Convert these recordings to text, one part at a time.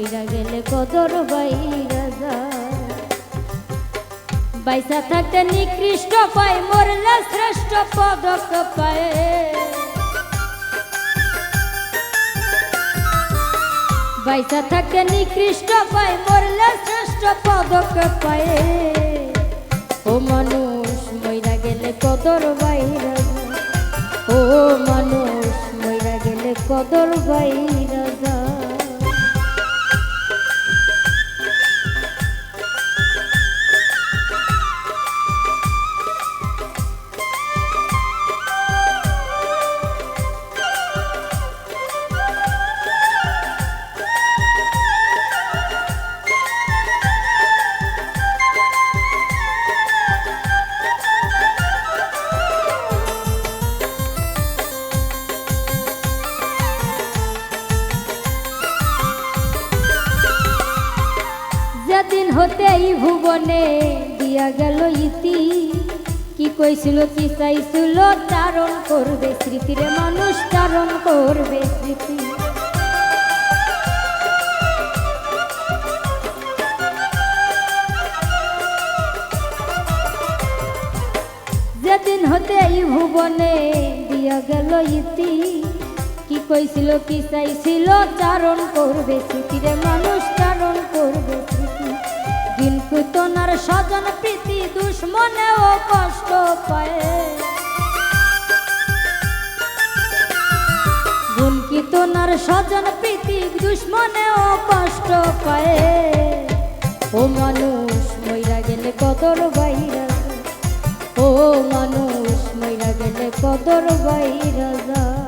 মইরা গেলে কদর বাইরা যায়। বাইসা থাকতে নিকৃষ্ট পায়, মরলে শ্রেষ্ঠ পদক পায়। বাইসা থাকতে নিকৃষ্ট পায়, মরলে শ্রেষ্ঠ পদক পায়। ও মানুষ, মইরা গেলে কদর বাইরা। ও মানুষ, মইরা গেলে কদর বাইরা ভুবনে দিয়া গেল ইতি। কি কইছিল, কি চাইছিল চারণ করবে স্মৃতিরে, মানুষ চারণ করবে স্মৃতি। যেদিন হতে এই ভুবনে দিয়া গেল ইতি। কি কইছিল, কি চাইছিল চারণ করবে স্মৃতিরে, মানুষ চারণ স্বজন প্রীতি দুশ্মনেও কষ্ট পায়। গুণ কীর্তনার স্বজন প্রীতি দুশ্মনেও কষ্ট পায়। ও মানুষ, মইরা গেলে কদর বাইরা। ও মানুষ, মইরা গেলে কদর বাইরা।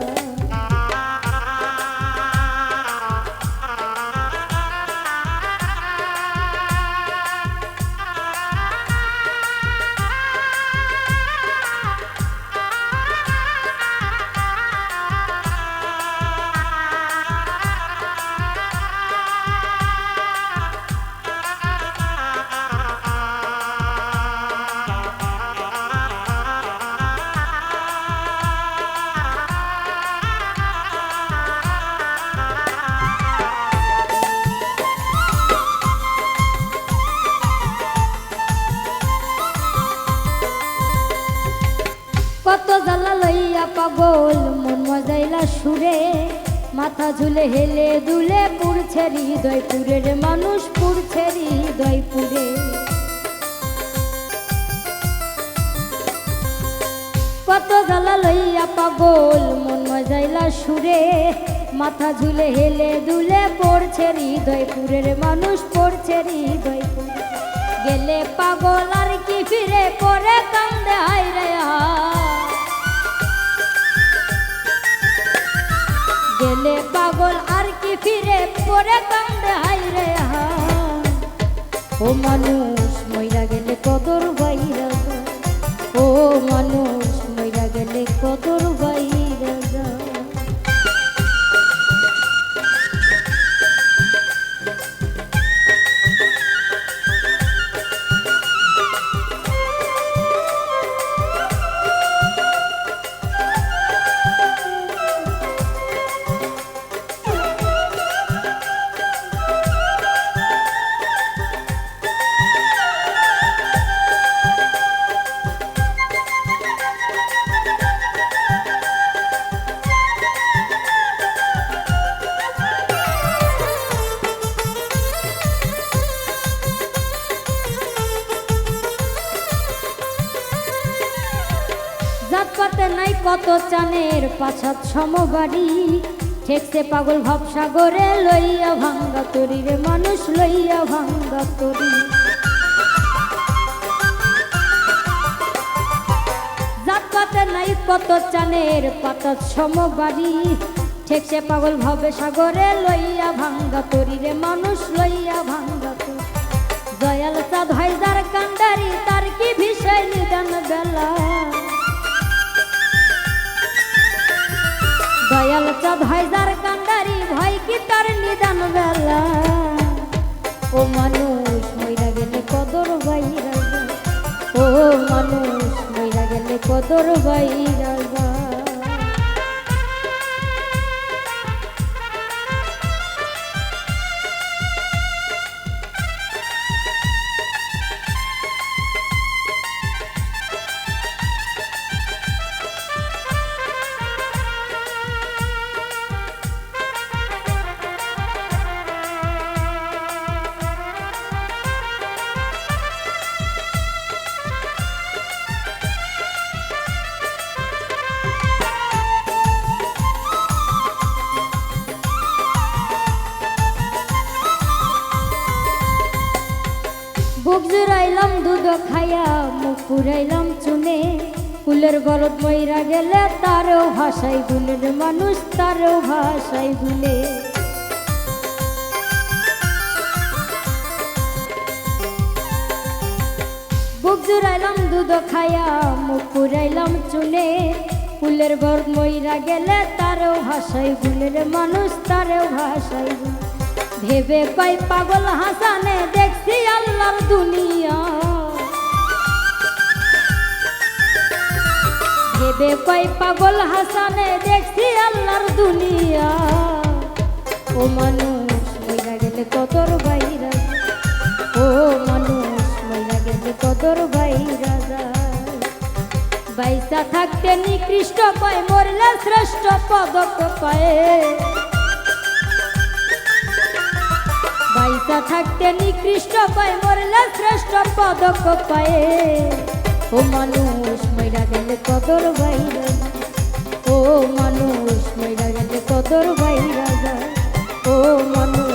কত জ্বালা লইয়া পাগল, মন মজাইলা সুরে। মাথা ঝুলে হেলে দুলে পুড়ছে হৃদয় পুরের মানুষ, পুড়ছে হৃদয় পুরে কত জ্বালা লইয়া পাগল, মন মজাইলা সুরে। মাথা ঝুলে হেলে দুলে পড়ছে হৃদয় পুরের মানুষ, পড়ছে হৃদয় পুরে গেলে পাগল আর কি ফিরে পরে কান্দে হাই রে গেলে পাগল আর কি ফিরে পরে কান্দে হাই রে ও মানুষ জাতপাতে নাই কত চানের পাছাত সমবাড়ি। ঠেকছে পাগল ভবসাগরে লইয়া ভাঙ্গা তরি রে, মানুষ লইয়া ভাঙ্গা তরি। নাই কত চানের পাতাত সমবাড়ি। ঠেকছে পাগল ভবে সাগরে লইয়া ভাঙ্গা তরি রে, মানুষ লইয়া ভাঙ্গা তরি। দয়াল চাঁদ হাইদার কান্ডারি হাইদার কান্ডারি ভাই কি তার নিদান বেলা? ও মানুষ, মইরা গেলে কদর বাইরা। ও মানুষ, মইরা গেলে কদর বাইরা। মুখ পুরাইলাম চুনে। কুলের বরদ মইরা গেলে তারও ভাষাই গুলের মানুষ, তারও ভাষাই গুলে বুক জুড়াইলাম দুধ খাইয়া মুখ পুরাইলাম চুনে। কুলের বরদ মইরা গেলে তারও ভাষাই গুলের মানুষ, তারও ভাষাই ভেবে কই পাগল হাসানে, দেখছি আল্লাহর দুনিয়া। ভেবে কই পাগল হাসানে, দেখছি আল্লাহর দুনিয়া। ও মানুষ মইরা গেলে কদর বাইরা ও মানুষ মইরা গেলে কদর বাইরা বাইসা থাকতে নিকৃষ্ট কয় মরলে শ্রেষ্ঠ পদক পায়। বাইসা থাকতে নিকৃষ্ট পায়, মরলে শ্রেষ্ঠ পদক পায়ে। ও মানুষ, মইরা গেলে কদর বাইরা ও মানুষ, মইরা গেলে কদর বাইরা যায়। ও মানুষ